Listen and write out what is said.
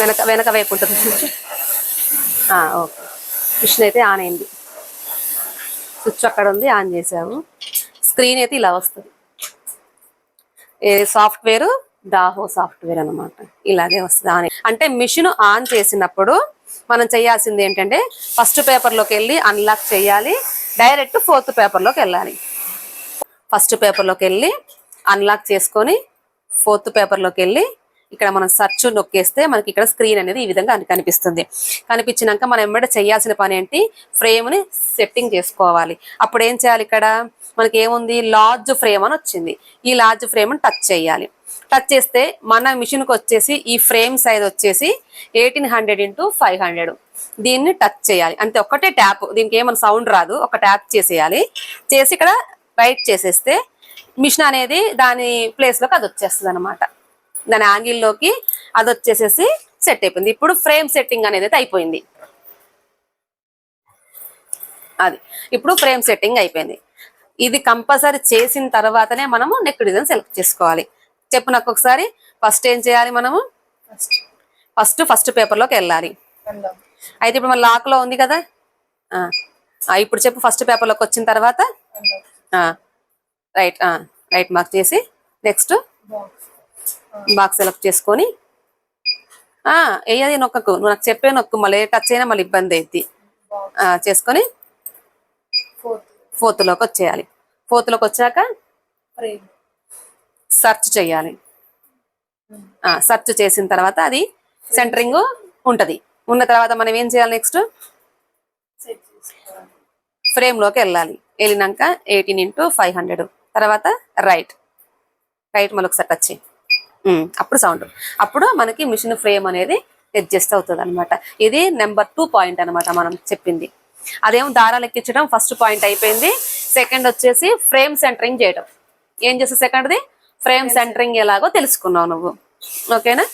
వెనక వెనక వైపు ఉంటుంది. Switch okay. మిషన్ అయితే ఆన్ అయింది. స్విచ్ అక్కడ ఉంది ఆన్ చేసాము. స్క్రీన్ అయితే ఇలా వస్తుంది. ఏ సాఫ్ట్వేర్? డాహో సాఫ్ట్వేర్ అనమాట ఇలాగే వస్తుంది ఆన్ అంటే మిషన్ ఆన్ చేసినప్పుడు మనం చేయాల్సింది ఏంటంటే ఫస్ట్ పేపర్లోకి వెళ్ళి అన్లాక్ చేయాలి. డైరెక్ట్ ఫోర్త్ పేపర్లోకి వెళ్ళాలి. ఫస్ట్ పేపర్లోకి వెళ్ళి అన్లాక్ చేసుకొని ఫోర్త్ పేపర్లోకి వెళ్ళి ఇక్కడ మనం సర్చ్ నొక్కేస్తే మనకి ఇక్కడ స్క్రీన్ అనేది ఈ విధంగా కనిపిస్తుంది. కనిపించినాక మనం ఎమ్మడే చేయాల్సిన పని ఏంటి? ఫ్రేమ్ని సెట్టింగ్ చేసుకోవాలి. అప్పుడు ఏం చేయాలి ఇక్కడ? మనకి ఏముంది? లార్జ్ ఫ్రేమ్ అని వచ్చింది. ఈ లార్జ్ ఫ్రేమ్ని టచ్ చేయాలి. టచ్ చేస్తే మన మిషన్కి వచ్చేసి ఈ ఫ్రేమ్ సైజ్ వచ్చేసి eighteen hundred into five hundred దీన్ని టచ్ చేయాలి. అంతే ఒక్కటే ట్యాప్ దీనికి ఏమైనా సౌండ్ రాదు. ఒక ట్యాప్ చేసేయాలి. చేసి ఇక్కడ రైట్ చేసేస్తే మిషన్ అనేది దాని ప్లేస్లోకి అది వచ్చేస్తుంది అనమాట దాని యాంగిల్లోకి అది వచ్చేసేసి సెట్ అయిపోయింది. ఇప్పుడు ఫ్రేమ్ సెట్టింగ్ అనేది అయితే అయిపోయింది. అది. ఇప్పుడు ఫ్రేమ్ సెట్టింగ్ అయిపోయింది. ఇది కంపల్సరీ చేసిన తర్వాతనే మనము నెక్ డిజైన్ సెలెక్ట్ చేసుకోవాలి. చెప్పు నాకు ఒకసారి. ఫస్ట్ ఏం చేయాలి మనము? ఫస్ట్ ఫస్ట్ పేపర్లోకి వెళ్ళాలి. అయితే ఇప్పుడు మన లాక్లో ఉంది కదా? ఇప్పుడు చెప్పు ఫస్ట్ పేపర్లోకి వచ్చిన తర్వాత? రైట్ రైట్ మార్క్ చేసి నెక్స్ట్ బాక్స్ సెలెక్ట్ చేసుకొని ఆ, ఏది నొక్కకు. నువ్వు నాకు చెప్పే నొక్కు మళ్ళీ టచ్ అయినా మళ్ళీ ఇబ్బంది అయింది చేసుకొని ఫోర్త్ ఫోర్త్లోకి వచ్చేయాలి. ఫోర్త్లోకి వచ్చాక సెర్చ్ చేయాలి. సెర్చ్ చేసిన తర్వాత అది సెంటరింగ్ ఉంటది. ఉన్న తర్వాత మనం ఏం చేయాలి నెక్స్ట్? ఫ్రేమ్లోకి వెళ్ళాలి. వెళ్ళినాక ఎయిటీన్ ఇంటూ ఫైవ్ హండ్రెడ్. తర్వాత రైట్. రైట్ మళ్ళీ ఒకసారి టచ్ చేయి. అప్పుడు సౌండ్ అప్పుడు మనకి మిషన్ ఫ్రేమ్ అనేది అడ్జస్ట్ అవుతుంది అనమాట ఇది నెంబర్ టూ పాయింట్ అన్నమాట మనం చెప్పింది. అదేమో దారాలు ఎక్కించడం ఫస్ట్ పాయింట్ అయిపోయింది. సెకండ్ వచ్చేసి ఫ్రేమ్ సెంటరింగ్ చేయడం. ఏం చేస్తావు సెకండ్ది ఫ్రేమ్ సెంటరింగ్ ఎలాగో తెలుసుకున్నావు నువ్వు. ఓకేనా